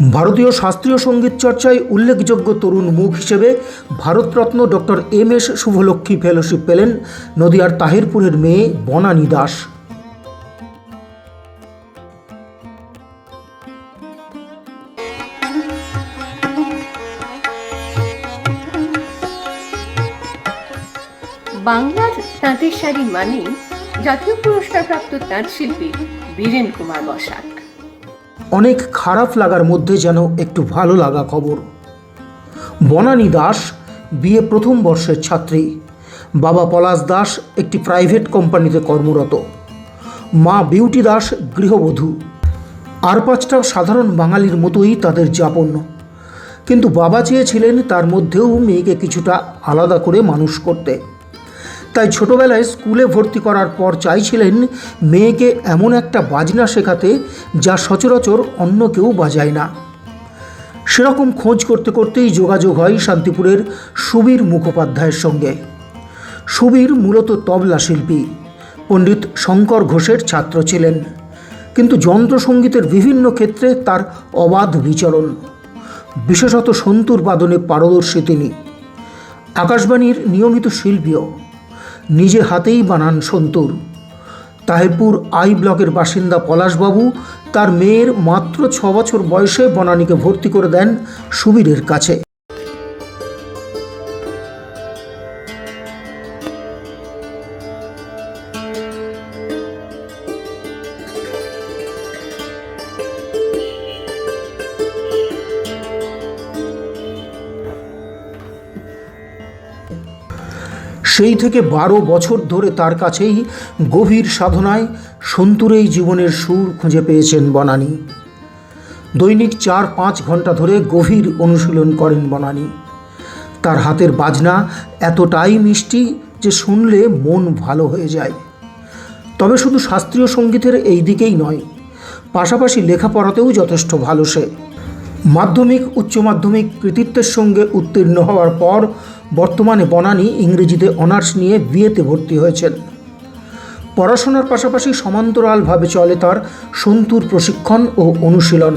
ভারতীয় শাস্ত্রীয় সংগীত চর্চায় উল্লেখযোগ্য তরুণ মুখ হিসেবে Bharat Ratna doctor M S Subbulakshmi fellowship পেলেন নদিয়ার তাহিরপুরের মেয়ে বনানী দাস। বাংলার তাঁতের শাড়ি মানেই জাতীয় পুরস্কারপ্রাপ্ত তাঁত শিল্পী বীরেন কুমার বসাক। অনেক খারাপ লাগার মধ্যে যেন একটু ভালো লাগা খবর। বনানী দাস বিয়ে প্রথম বর্ষের ছাত্রী। বাবা পলাশ দাস একটি প্রাইভেট কোম্পানিতে কর্মরত। মা বিউটি দাস গৃহবধূ। আর পাঁচটা সাধারণ বাঙালির মতোই তাদের যাপন। কিন্তু বাবা চেয়েছিলেন তার মধ্যেও মেয়েকে কিছুটা আলাদা করে মানুষ করতে। তাই ছোটবেলায় স্কুলে ভর্তি করার পর চাইছিলেন মেয়েকে এমন একটা বাজনা শেখাতে যা সচরাচর অন্য কেউ বাজায় না। সেরকম খোঁজ করতে করতেই যোগাযোগ হয় শান্তিপুরের সুবীর মুখোপাধ্যায়ের সঙ্গে। সুবীর মূলত তবলা শিল্পী। পণ্ডিত শঙ্কর ঘোষের ছাত্র ছিলেন। কিন্তু যন্ত্রসঙ্গীতের বিভিন্ন ক্ষেত্রে তার অবাধ বিচরণ। বিশেষত সন্তুর বাদনে পারদর্শী তিনি। আকাশবাণীর নিয়মিত শিল্পীও। নিজে হাতেই বানান সন্তুর। তাহেরপুর আই ব্লকের বাসিন্দা পলাশবাবু তার মেয়ের মাত্র ছ বছর বয়সে বনানীকে ভর্তি করে দেন সুবীরের কাছে। সেই থেকে বারো বছর ধরে তার কাছেই গভীর সাধনায় সন্তুরেই জীবনের সুর খুঁজে পেয়েছেন বনানী। দৈনিক চার পাঁচ ঘণ্টা ধরে গভীর অনুশীলন করেন বনানী। তার হাতের বাজনা এতটাই মিষ্টি যে শুনলে মন ভালো হয়ে যায়। তবে শুধু শাস্ত্রীয় সঙ্গীতের এই দিকেই নয়, পাশাপাশি লেখাপড়াতেও যথেষ্ট ভালো সে। মাধ্যমিক, উচ্চ মাধ্যমিক কৃতিত্বের সঙ্গে উত্তীর্ণ হওয়ার পর বর্তমানে বনানী ইংরেজিতে অনার্স নিয়ে বিয়েতে ভর্তি হয়েছেন। পড়াশোনার পাশাপাশি সমান্তরালভাবে চলে তার সন্তুর প্রশিক্ষণ ও অনুশীলন।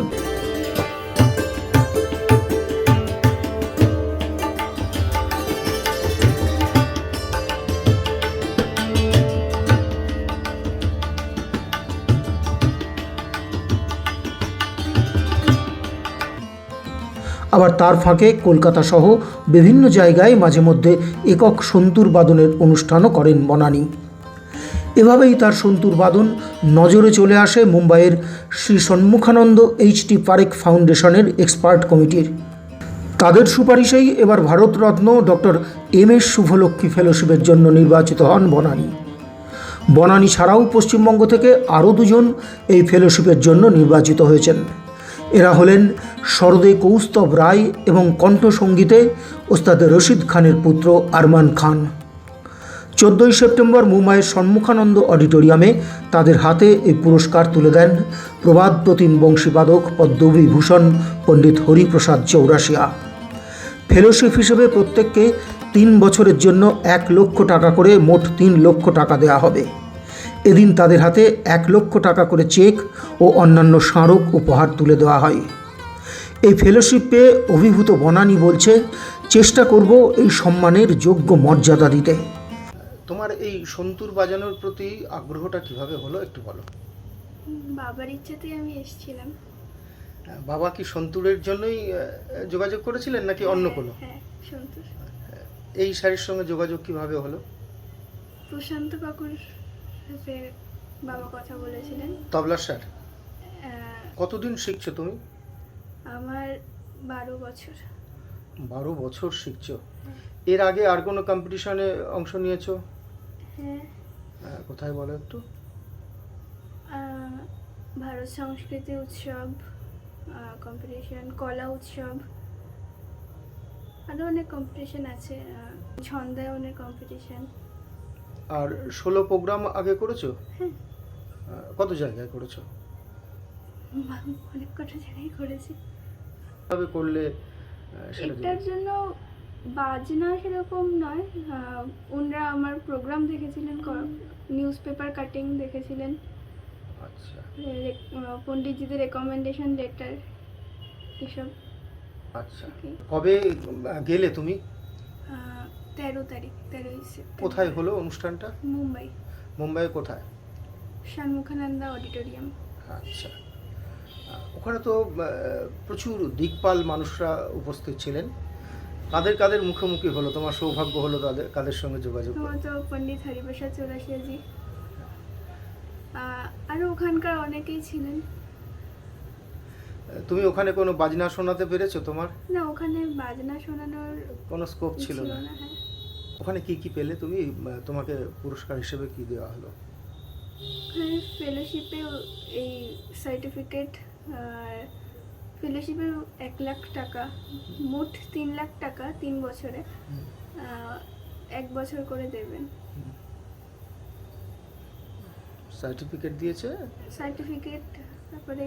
তার ফাঁকে কলকাতা সহ বিভিন্ন জায়গায় মাঝে মধ্যে একক সন্তুর বাদনের অনুষ্ঠানও করেন বনানী। এভাবেই তার সন্তুর বাদন নজরে চলে আসে মুম্বাইয়ের শ্রী সন্মুখানন্দ এইচটি পারেক ফাউন্ডেশনের এক্সপার্ট কমিটির। তাদের সুপারিশেই এবার Bharat Ratna doctor M S Subbulakshmi ফেলোশিপের জন্য নির্বাচিত হন বনানী। বনানী ছাড়াও পশ্চিমবঙ্গ থেকে আরও দুজন এই ফেলোশিপের জন্য নির্বাচিত হয়েছেন। এরা হলেন শরদে কৌস্তব রায় এবং কণ্ঠসঙ্গীতে ওস্তাদ রশিদ খানের পুত্র আরমান খান। চোদ্দোই সেপ্টেম্বর মুম্বাইয়ের সম্মুখানন্দ অডিটোরিয়ামে তাদের হাতে এই পুরস্কার তুলে দেন প্রবাদ প্রতিম বংশীবাদক পদ্মবিভূষণ পণ্ডিত হরিপ্রসাদ চৌরাশিয়া। ফেলোশিপ হিসেবে প্রত্যেককে তিন বছরের জন্য এক লক্ষ টাকা করে মোট তিন লক্ষ টাকা দেওয়া হবে। এদিন তাদের হাতে এক লক্ষ টাকা করে চেক ও অন্যান্য স্মারক উপহার তুলে দেওয়া হয়। এই ফেলোশিপ পেয়ে অভিভূত বনানী বলছে চেষ্টা করব এই সম্মানের যোগ্য মর্যাদা দিতে। তোমার এই সন্তুর বাজানোর প্রতি আগ্রহটা কীভাবে হলো একটু বলো। বাবার ইচ্ছাতেই আমি এসেছিলাম। বাবা কি সন্তুরের জন্যই যোগাযোগ করেছিলেন নাকি অন্য কোনো? হ্যাঁ এই শাড়ির সঙ্গে যোগাযোগ কীভাবে হলো? প্রশান্ত কাকুর সাথে বাবা কথা বলেছিলেন। তবলার স্যার কতদিন শিখছো তুমি? আমার বারো বছর। বারো বছর শিখছো। এর আগে আর কোনো কম্পিটিশনে অংশ নিয়েছো? হ্যাঁ। কোথায় বলো একটু? ভারত সংস্কৃতি উৎসব কম্পিটিশন কলা উৎসব আরও অনেক কম্পিটিশন আছে ছন্দায়নের কম্পিটিশন আর ষোলো প্রোগ্রাম আগে করেছ? হ্যাঁ। কত জায়গায় করেছ? অনেক কটা জায়গায় করেছি। কীভাবে করলে এটার জন্য বাজনা সেরকম নয়। ওনারা আমার প্রোগ্রাম দেখেছিলেন নিউজ পেপার কাটিং দেখেছিলেন। আচ্ছা। পণ্ডিতজিদের রেকমেন্ডেশন লেটার এসব। আচ্ছা. কবে গেলে তুমি? তেরো তারিখ তেরোই সেপ্টেম্বর। কোথায় হলো অনুষ্ঠানটা? মুম্বাই। মুম্বাইয়ে কোথায়? শানমুখানন্দা অডিটোরিয়াম। আচ্ছা। ওখানে তো প্রচুর দিকপাল মানুষরা উপস্থিত ছিলেন। কাদের কাদের মুখোমুখি হলো? তোমার সৌভাগ্য হলো তাদের কাদের সঙ্গে যোগাযোগ? তোমার তো পণ্ডিত হরিপ্রসাদ চৌরাশিয়াজি। আরও ওখানকার অনেকেই ছিলেন। তুমি ওখানে কোনো বাজনা শোনাতে পেরেছ তোমার? না ওখানে বাজনা শোনানোর কোনো স্কোপ ছিল না হ্যাঁ। ওখানে কি কি পেলে তুমি? তোমাকে পুরস্কার হিসেবে কি দেওয়া হলো? ফেলোশিপে এই সার্টিফিকেট আর ফেলোশিপে এক লাখ টাকা মোট তিন লাখ টাকা তিন বছরে এক বছর করে দেবেন। সার্টিফিকেট দিয়েছে? সার্টিফিকেট তারপরে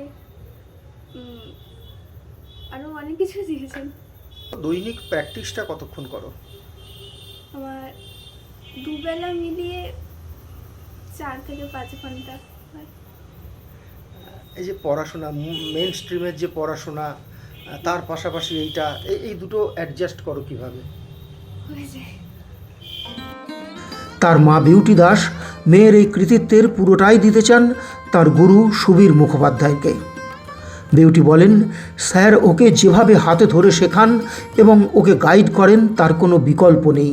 আরও অনেক কিছু দিয়েছেন। দৈনিক প্র্যাকটিসটা কতক্ষণ করো? আমার দুবেলা মিলিয়ে চার থেকে পাঁচ ঘণ্টা এই যে পড়াশোনা মেন স্ট্রিমের যে পড়াশোনা তার পাশাপাশি এইটা এই এই দুটো অ্যাডজাস্ট করো কীভাবে? তার মা বিউটি দাস মেয়ের এই কৃতিত্বের পুরোটাই দিতে চান তার গুরু সুবীর মুখোপাধ্যায়কে। বিউটি বলেন স্যার ওকে যেভাবে হাতে ধরে শেখান এবং ওকে গাইড করেন তার কোনো বিকল্প নেই।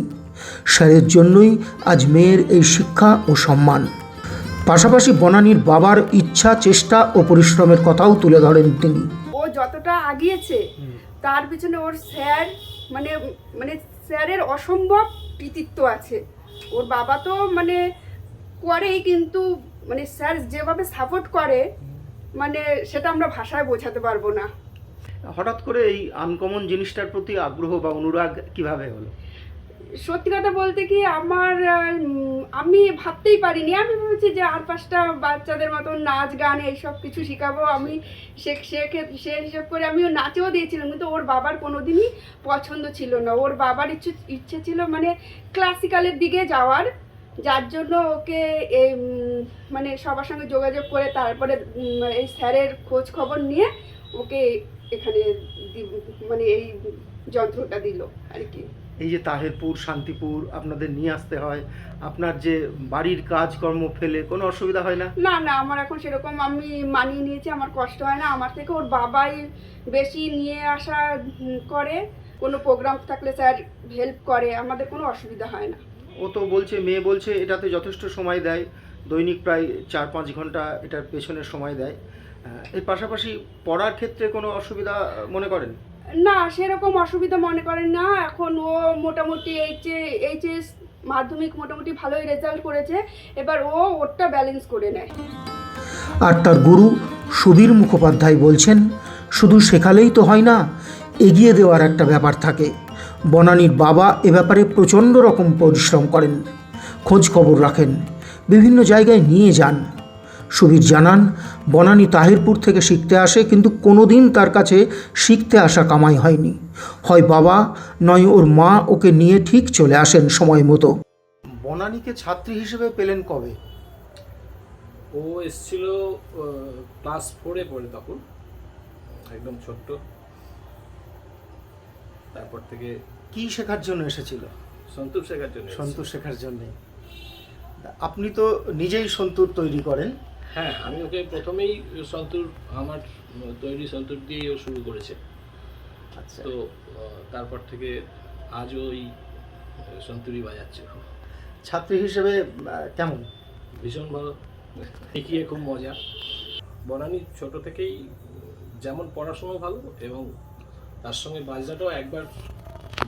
স্যারের জন্যই আজ মেয়ের এই শিক্ষা ও সম্মান। পাশাপাশি বনানীর বাবার ইচ্ছা চেষ্টা ও পরিশ্রমের কথাও তুলে ধরেন তিনি। ও যতটা আগিয়েছে তার পিছনে ওর স্যার মানে মানে স্যারের অসম্ভব কৃতিত্ব আছে। ওর বাবা তো মানে করেই কিন্তু মানে স্যার যেভাবে সাপোর্ট করে মানে সেটা আমরা ভাষায় বোঝাতে পারব না। হঠাৎ করে এই আনকমন জিনিসটার প্রতি আগ্রহ বা অনুরাগ কীভাবে হলো? সত্যি কথা বলতে কি আমার আমি ভাবতেই পারিনি। আমি ভেবেছি যে আর পাঁচটা বাচ্চাদের মতো নাচ, গান এইসব কিছু শেখাবো। আমি সে, সে- সে হিসেব করে আমিও নাচেও দিয়েছিলাম, কিন্তু ওর বাবার কোনোদিনই পছন্দ ছিল না। ওর বাবার ইচ্ছে ইচ্ছে ছিল মানে ক্লাসিক্যালের দিকে যাওয়ার। যার জন্য ওকে মানে সবার সঙ্গে যোগাযোগ করে তারপরে এই স্যারের খোঁজ খবর নিয়ে ওকে এখানে মানে এই যন্ত্রটা দিল আর কি। এই যে তাহেরপুর শান্তিপুর আপনাদের নিয়ে আসতে হয় আপনার যে বাড়ির কাজকর্ম ফেলে কোনো অসুবিধা হয় না? না না আমার এখন সেরকম আমি মানিয়ে নিয়েছি আমার কষ্ট হয় না আমার থেকে ওর বাবাই বেশি নিয়ে আসা করে কোনো প্রোগ্রাম থাকলে স্যার হেল্প করে আমাদের কোনো অসুবিধা হয় না। ও তো বলছে মেয়ে বলছে এটাতে যথেষ্ট সময় দেয় দৈনিক প্রায় চার পাঁচ ঘণ্টা এটার পেছনে সময় দেয়। এর পাশাপাশি পড়ার ক্ষেত্রে কোনো অসুবিধা মনে করেন? না, সেরকম অসুবিধা মনে করেন না। এখন ও মোটামুটি এইচে এইচএস মাধ্যমিক মোটামুটি ভালোই রেজাল্ট করেছে। এবার ও ওরটা ব্যালেন্স করে নেয়। আর তার গুরু সুবীর মুখোপাধ্যায় বলছেন, শুধু শেখালেই তো হয় না, এগিয়ে দেওয়ার একটা ব্যাপার থাকে। বনানীর বাবা এ ব্যাপারে প্রচণ্ড রকম পরিশ্রম করেন। খোঁজ খবর রাখেন। বিভিন্ন জায়গায় নিয়ে যান। সুবীর জানান বনানী তাহিরপুর থেকে শিখতে আসে কিন্তু কোনোদিন তার কাছে শিখতে আসা কামাই হয়নি। হয় বাবা নয় ওর মা ওকে নিয়ে ঠিক চলে আসেন সময় মতো। বনানীকে ছাত্রী হিসেবে পেলেন কবে? ও এসছিল ক্লাস ফোরে পড়ে তখন একদম ছোট্ট। তারপর থেকে কি শেখার জন্য এসেছিল? সন্তোষ শেখার জন্য সন্তোষ শেখার জন্যে। আপনি তো নিজেই সন্তুর তৈরি করেন। হ্যাঁ আমি ওকে প্রথমেই সন্তুর আমার তৈরি সন্তুর দিয়েই ও শুরু করেছে। আচ্ছা। তো তারপর থেকে আজও ওই সন্তুরই বাজাচ্ছে। ছাত্রী হিসেবে কেমন? ভীষণ ভালো। দেখিয়ে খুব মজা। বনানি ছোট থেকেই যেমন পড়াশোনা ভালো এবং তার সঙ্গে বাজনাটাও একবার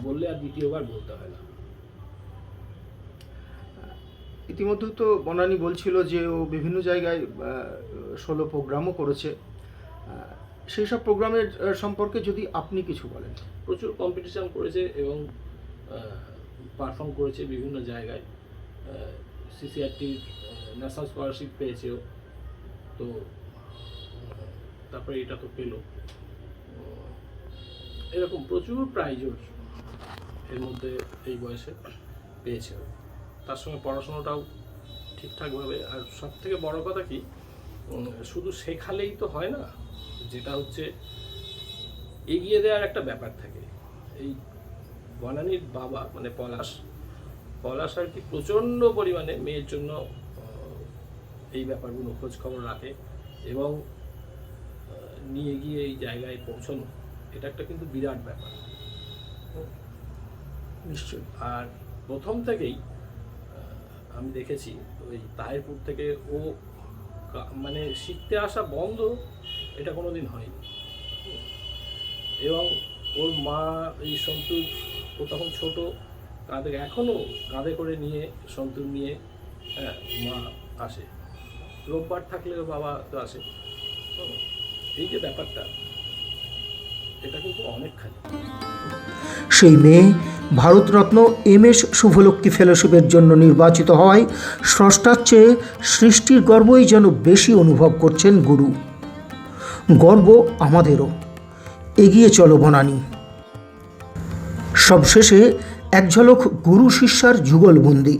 বললে আর দ্বিতীয়বার বলতে হয় না। ইতিমধ্যে তো বনানি বলছিল যে ও বিভিন্ন জায়গায় ষোলো প্রোগ্রামও করেছে। সেই সব প্রোগ্রামের সম্পর্কে যদি আপনি কিছু বলেন। প্রচুর কম্পিটিশান করেছে এবং পারফর্ম করেছে বিভিন্ন জায়গায়। সিসিআরটি ন্যাশনাল স্কলারশিপ পেয়েছে ও তো তারপরে এটা তো পেল। এরকম প্রচুর প্রাইজ এর মধ্যে এই বয়সে পেয়েছে। তার সঙ্গে পড়াশোনাটাও ঠিকঠাকভাবে। আর সব থেকে বড় কথা কি শুধু শেখালেই তো হয় না যেটা হচ্ছে এগিয়ে দেওয়ার একটা ব্যাপার থাকে। এই বনানীর বাবা মানে পলাশ পলাশ আর কি প্রচণ্ড পরিমাণে মেয়ের জন্য এই ব্যাপারগুলো খোঁজ খবর রাখে এবং নিয়ে গিয়ে এই জায়গায় পৌঁছানো এটা একটা কিন্তু বিরাট ব্যাপার। নিশ্চয়ই। আর প্রথম থেকেই আমি দেখেছি, ওই তাহিরপুর থেকে ও মানে শিখতে আসা বন্ধ, এটা কোনো দিন হয়নি। এবং ওর মা, এই সন্তুর ও তখন ছোট, কাঁধে এখনও কাঁধে করে নিয়ে সন্তুর নিয়ে হ্যাঁ মা আসে। রোববার থাকলেও বাবা তো আসে। এই যে ব্যাপারটা সেই মেয়ে ভারতরত্ন এম এস শুভলক্ষ্মী ফেলোশিপের জন্য নির্বাচিত হওয়ায় স্রষ্টার চেয়ে সৃষ্টির গর্বই যেন বেশি অনুভব করছেন গুরু। গর্ব আমাদেরও। এগিয়ে চলো বনানি। সবশেষে এক ঝলক গুরু শিষ্যার যুগলবন্দি।